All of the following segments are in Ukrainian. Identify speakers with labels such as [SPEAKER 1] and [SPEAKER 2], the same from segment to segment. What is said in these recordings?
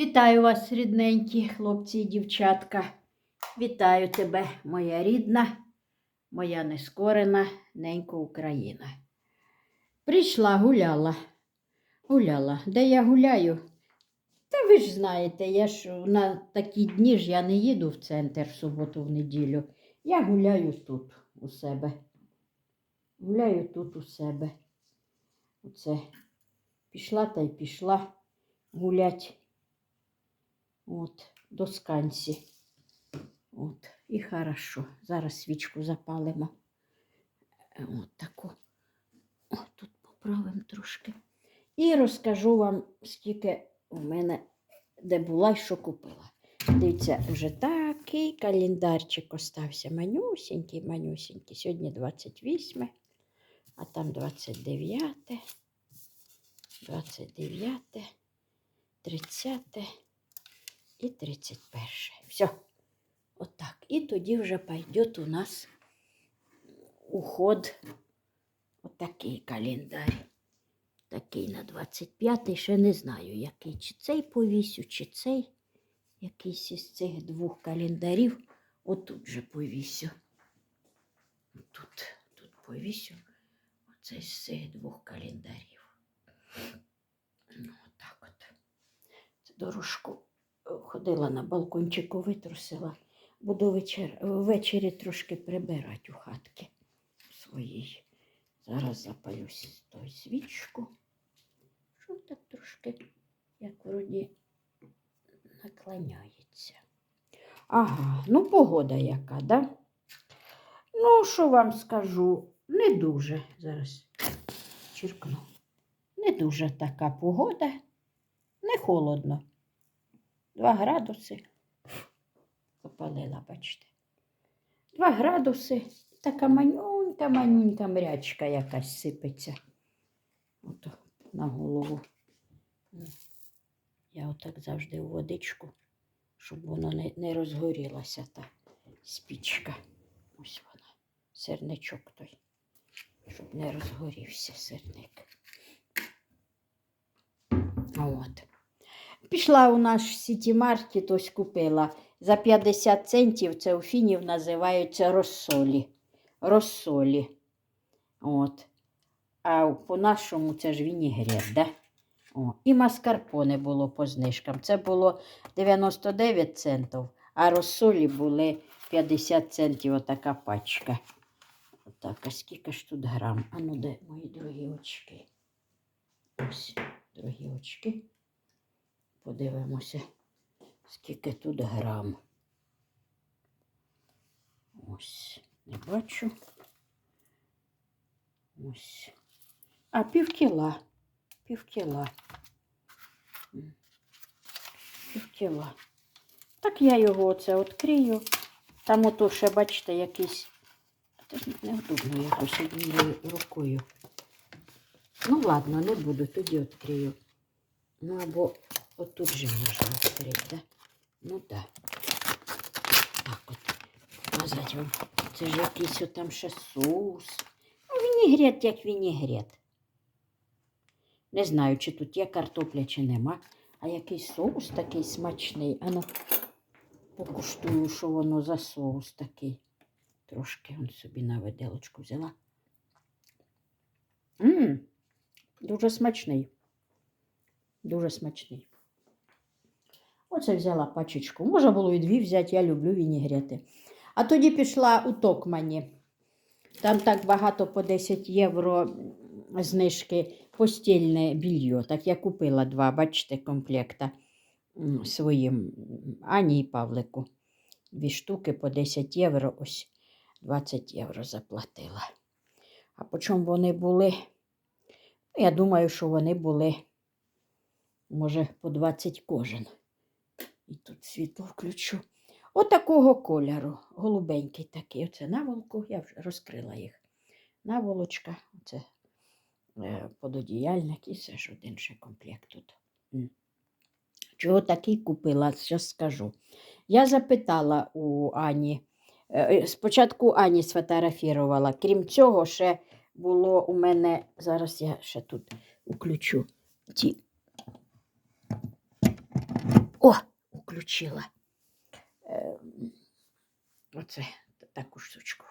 [SPEAKER 1] Вітаю вас, рідненькі хлопці і дівчатка. Вітаю тебе, моя рідна, моя нескорена ненька Україна. Прийшла, гуляла. Гуляла. Де я гуляю? Та ви ж знаєте, я ж на такі дні ж я не їду в центр в суботу, в неділю. Я гуляю тут у себе. Гуляю тут у себе. Оце пішла та й пішла гулять. От, до сканці. От, і хорошо. Зараз свічку запалимо. Е, От таку. О, тут поправимо трошки. І розкажу вам, скільки у мене де була і що купила. Дивіться, вже такий календарчик остався. Манюсінький, манюсінький. Сьогодні 28, а там 29, 29, 30 і 31. Все. Отак. І тоді вже пойде у нас уход. Отакий календар. Такий на 25-й, ще не знаю, який. Чи цей повісю, чи цей. Якийсь із цих двох календарів. Отут же повісю. Тут, тут повісю. Оце з цих двох календарів. Ну, отак от. Це дорожку ходила на балкончику, витрусила. Буду вечер... ввечері трошки прибирати у хатки своїй. Зараз запалю с- той свічку. Що так трошки, як вроді, наклоняється. Ага, ну погода яка, да? Ну, що вам скажу, не дуже. Зараз черкну. Не дуже така погода, не холодно. Два градуси. Запалила, бачите. Два градуси. Така манюнька, манюнька мрячка якась сипеться. Ото на голову. Я отак завжди в водичку, щоб воно не, не розгорілася та спічка. Ось вона. Сирничок той. Щоб не розгорівся сирник. От. Пішла у наш сіті-маркет, ось купила. За 50 центів це у фінів називаються розсолі. Розсолі. От. А по-нашому це ж вінігрет, да? О. І маскарпоне було по знижкам. Це було 99 центів, а розсолі були 50 центів отака пачка. Отак, а скільки ж тут грам? А ну де мої дорогі очки? Ось, дорогі очки. Подивимося, скільки тут грам. Ось, не бачу. Ось. А пів кіла. Пів кіла. Пів кіла. Так я його оце відкрию. Там ото ще, бачите, якийсь. Це ж неудобно якось однією рукою. Ну ладно, не буду, тоді відкрию. Ну або отут же можна відкрити, да? Ну да. Так от. Показати вам. Це ж якийсь отам ще соус. Ну, вінігрет як вінігрет. Не знаю, чи тут є картопля, чи нема. А якийсь соус такий смачний. Ану, покуштую, що воно за соус такий. Трошки он собі на виделочку взяла. Мм, дуже смачний. Дуже смачний. Оце взяла пачечку. Можна було і дві взяти, я люблю вінігрети. А тоді пішла у Токмані. Там так багато по 10 євро знижки постільне більйо. Так я купила два, бачите, комплекта своїм Ані і Павлику. Дві штуки по 10 євро, ось 20 євро заплатила. А по чому вони були? Я думаю, що вони були, може, по 20 кожен. І тут світло включу. Отакого кольору, голубенький такий. Оце наволоку, я вже розкрила їх. Наволочка, оце е, пододіяльник і все ж один ще комплект тут. Чого такий купила, зараз скажу. Я запитала у Ані, е, е, спочатку Ані сфотографувала. Крім цього, ще було у мене, зараз я ще тут включу ті О, включила. Е, Оце таку штучку.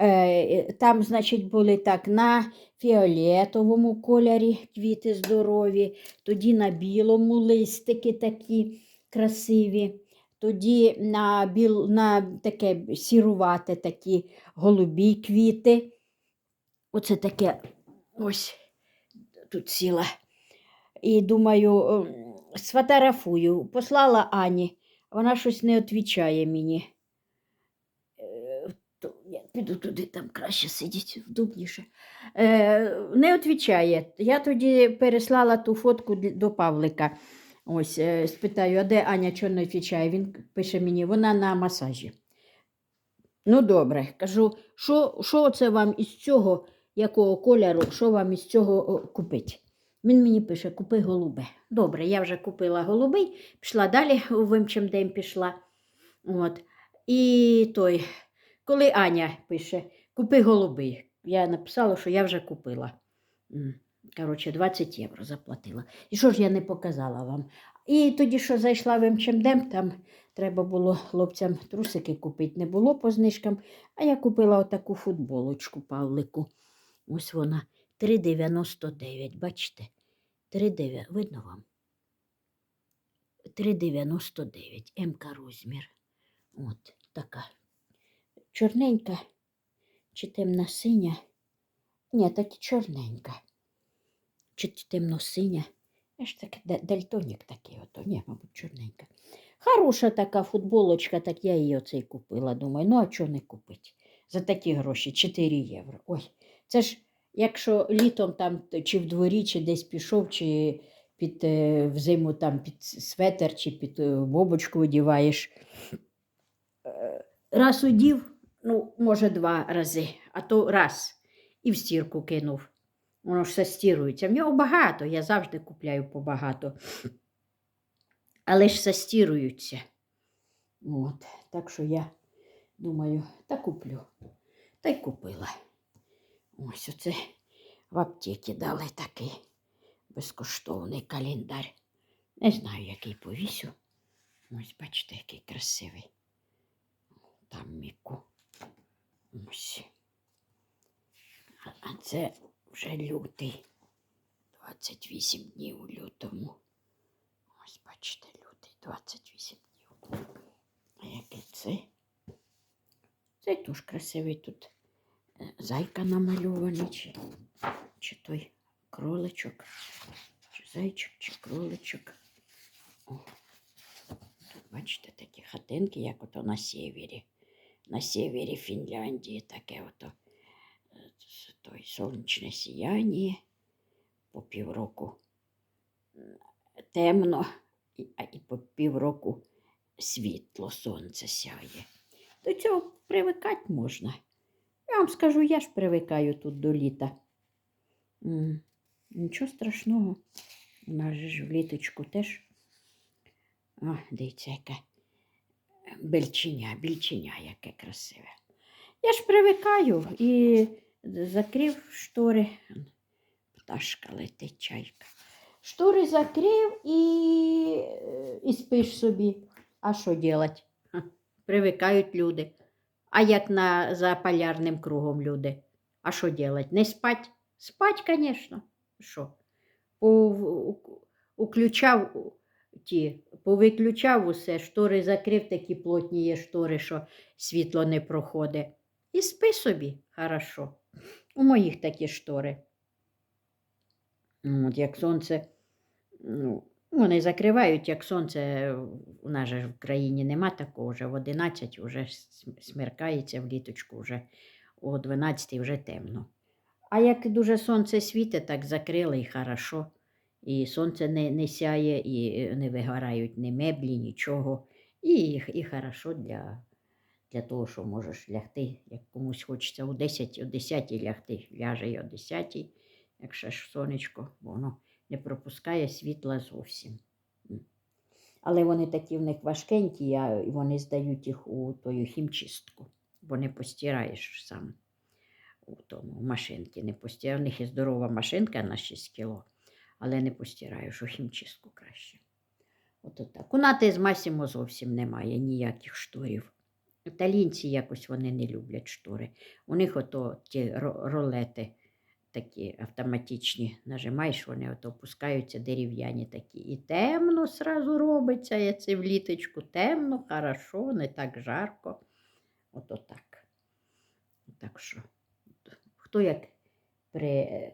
[SPEAKER 1] Е, Там, значить, були так на фіолетовому кольорі квіти здорові, тоді на білому листики такі красиві, тоді на, біл, на таке сірувате такі голубі квіти. Оце таке ось тут сіла. І думаю, ем, сфотографую. Послала Ані, вона щось не відповідає мені. Е, я піду туди, там краще сидіть вдобніше. Е, не відповідає. Я тоді переслала ту фотку до Павлика. Ось, е, спитаю, а де Аня чого не відповідає? Він пише мені, вона на масажі. Ну, добре, кажу, що, що це вам із цього, якого кольору, що вам із цього о, купити? Він мені пише, купи голубе. Добре, я вже купила голубий, пішла далі, у вимчим пішла. От. І той, коли Аня пише, купи голубий. Я написала, що я вже купила. Коротше, 20 євро заплатила. І що ж я не показала вам? І тоді, що зайшла в МЧМД, там треба було хлопцям трусики купити. Не було по знижкам, а я купила отаку футболочку Павлику. Ось вона 3,99. Бачите? 3,9. Видно вам? 3,99. МК розмір. От така. Чорненька чи темна синя? Ні, так чорненька. Чи темно-синя? Я ж так де- дальтонік такий, ото, ні, мабуть, чорненька. Хороша така футболочка, так я її оцей купила. Думаю, ну а чого не купити? За такі гроші 4 євро. Ой, це ж якщо літом там чи в дворі, чи десь пішов, чи під е, взиму там під светер, чи під е, бобочку одіваєш. Е, Раз одів, ну, може, два рази, а то раз і в стірку кинув. Воно ж все стірується. В нього багато, я завжди купляю побагато. Але ж застіруються. От, так що я думаю, та куплю. Та й купила. Ось оце в аптеці дали такий безкоштовний календар. Не знаю, який повісю. Ось, бачите, який красивий. Там міку. Ось. А- це вже лютий. 28 днів у лютому. Ось, бачите, лютий, 28 днів. А який це? Цей теж красивий тут. Зайка намальований, чи, чи той кроличок, чи зайчик, чи кроличок. О, тут, бачите, такі хатинки, як ото на севері. На севері Фінляндії таке ото е, той сонячне сіяння по півроку темно, а і по півроку світло сонце сяє. До цього привикати можна. Я вам скажу, я ж привикаю тут до літа. Нічого страшного. У нас ж вліточку теж. О, дивіться, яке бельчиня, більчиня, яке красиве. Я ж привикаю і закрив штори. Пташка летить чайка. Штори закрив і, і спиш собі. А що робити? Привикають люди. А як на, за полярним кругом люди? А що робити? Не спать? Спать, звісно. Що? Уключав ті, повиключав усе, штори закрив, такі плотні є штори, що світло не проходить. І спи собі, хорошо. У моїх такі штори. От, як сонце, ну, вони закривають, як сонце, у нас же в країні нема такого, вже в 11 вже смеркається в літочку, вже о 12 вже темно. А як дуже сонце світить, так закрили і хорошо. І сонце не, не сяє, і е, не вигорають ні меблі, нічого. І, і хорошо для, для того, що можеш лягти, як комусь хочеться о 10, о 10 лягти, ляже й о 10, якщо ж сонечко, воно не пропускає світла зовсім. Але вони такі в них важкенькі, а вони здають їх у тою хімчистку, бо не постираєш сам у тому в машинці. Не постираєш. У них є здорова машинка на 6 кіло, але не постираєш у хімчистку краще. Ото так. У Нати з Масімо зовсім немає ніяких шторів. Італійці якось вони не люблять штори. У них ото ті ролети такі автоматичні. Нажимаєш, вони ото опускаються дерев'яні такі. І темно сразу робиться, я це в літочку. Темно, хорошо, не так жарко. Ото так. Так що, хто як при,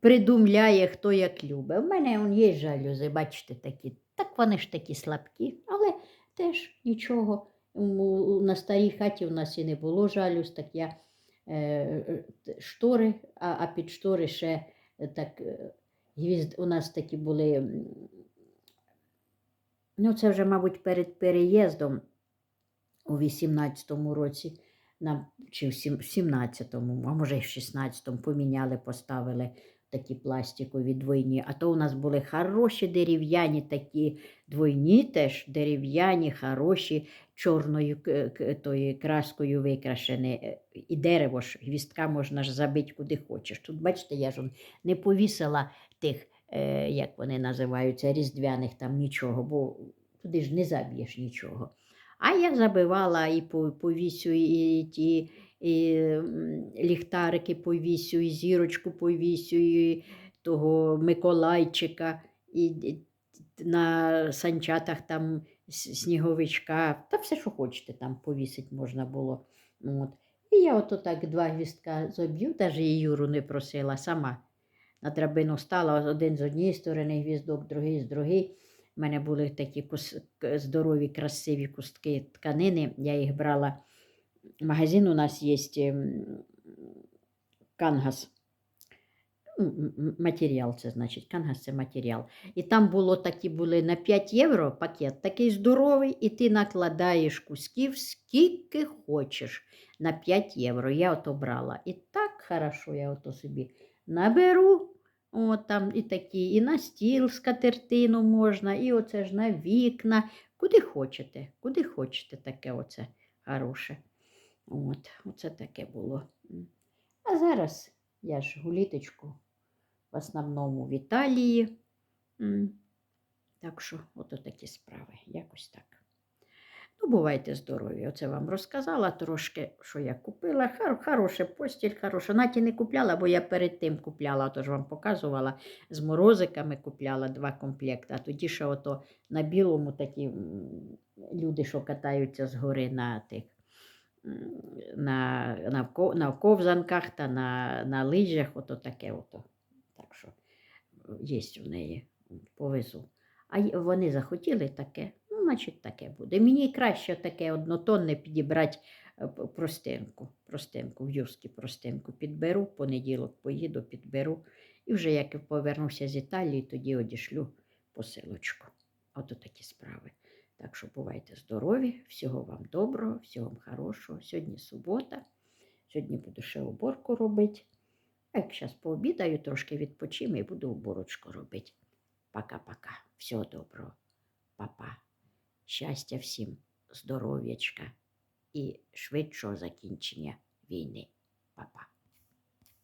[SPEAKER 1] придумляє, хто як любить. У мене он є жалюзи, бачите, такі. Так вони ж такі слабкі, але теж нічого. На старій хаті у нас і не було жалюз, так я штори, а, а під штори ще е, так е, гвізд, у нас такі були. Ну, це вже, мабуть, перед переїздом у 18-му році, чи в 17-му, а може й в 16-му поміняли, поставили такі пластикові двойні. А то у нас були хороші дерев'яні такі двойні, теж дерев'яні, хороші, чорною тою краскою викрашені. Е, І дерево ж, гвістка можна ж забити куди хочеш. Тут, бачите, я ж не повісила тих, е, як вони називаються, різдвяних там нічого, бо туди ж не заб'єш нічого. А я забивала і повісю, і ті і, ліхтарики повісю, і зірочку повісю, і того Миколайчика, і, на санчатах там сніговичка, та все, що хочете, там повісити можна було. От. І я ото так два гвістка зоб'ю, навіть і Юру не просила сама. На драбину стала один з однієї сторони гвіздок, другий з другої. У мене були такі кус... здорові, красиві кустки тканини. Я їх брала. Магазин у нас ем, Кангас. М, Матеріал це значить, кангас це матеріал. І там було такі були на 5 євро пакет, такий здоровий, і ти накладаєш кусків скільки хочеш на 5 євро. Я ото брала. І так хорошо я ото собі наберу. От там і такі, і на стіл скатертину можна, і оце ж на вікна. Куди хочете, куди хочете таке оце хороше. От, оце таке було. А зараз я ж гуліточку в основному в Італії. Так що, ото такі справи, якось так. Ну, бувайте здорові. Оце вам розказала трошки, що я купила. Хар, хороша постіль, хороша. Наті не купляла, бо я перед тим купляла, тож вам показувала. З морозиками купляла два комплекти. А тоді ще ото на білому такі люди, що катаються з гори на тих. На, на, на ковзанках та на, на лижах, ото таке ото. Так що є у неї, повезу. А вони захотіли таке, ну, значить, таке буде. Мені краще таке однотонне підібрати е, простинку, простинку, в юскі простинку підберу, понеділок поїду, підберу. І вже як повернуся з Італії, тоді одішлю посилочку. Ото такі справи. Так що бувайте здорові, всього вам доброго, всього вам хорошого. Сьогодні субота. Сьогодні буду ще уборку робити. А як зараз пообідаю, трошки відпочину і буду уборочку робити. Пока-пока. Всього доброго. Папа. Щастя всім, здоров'ячка і швидшого закінчення війни. Па-па.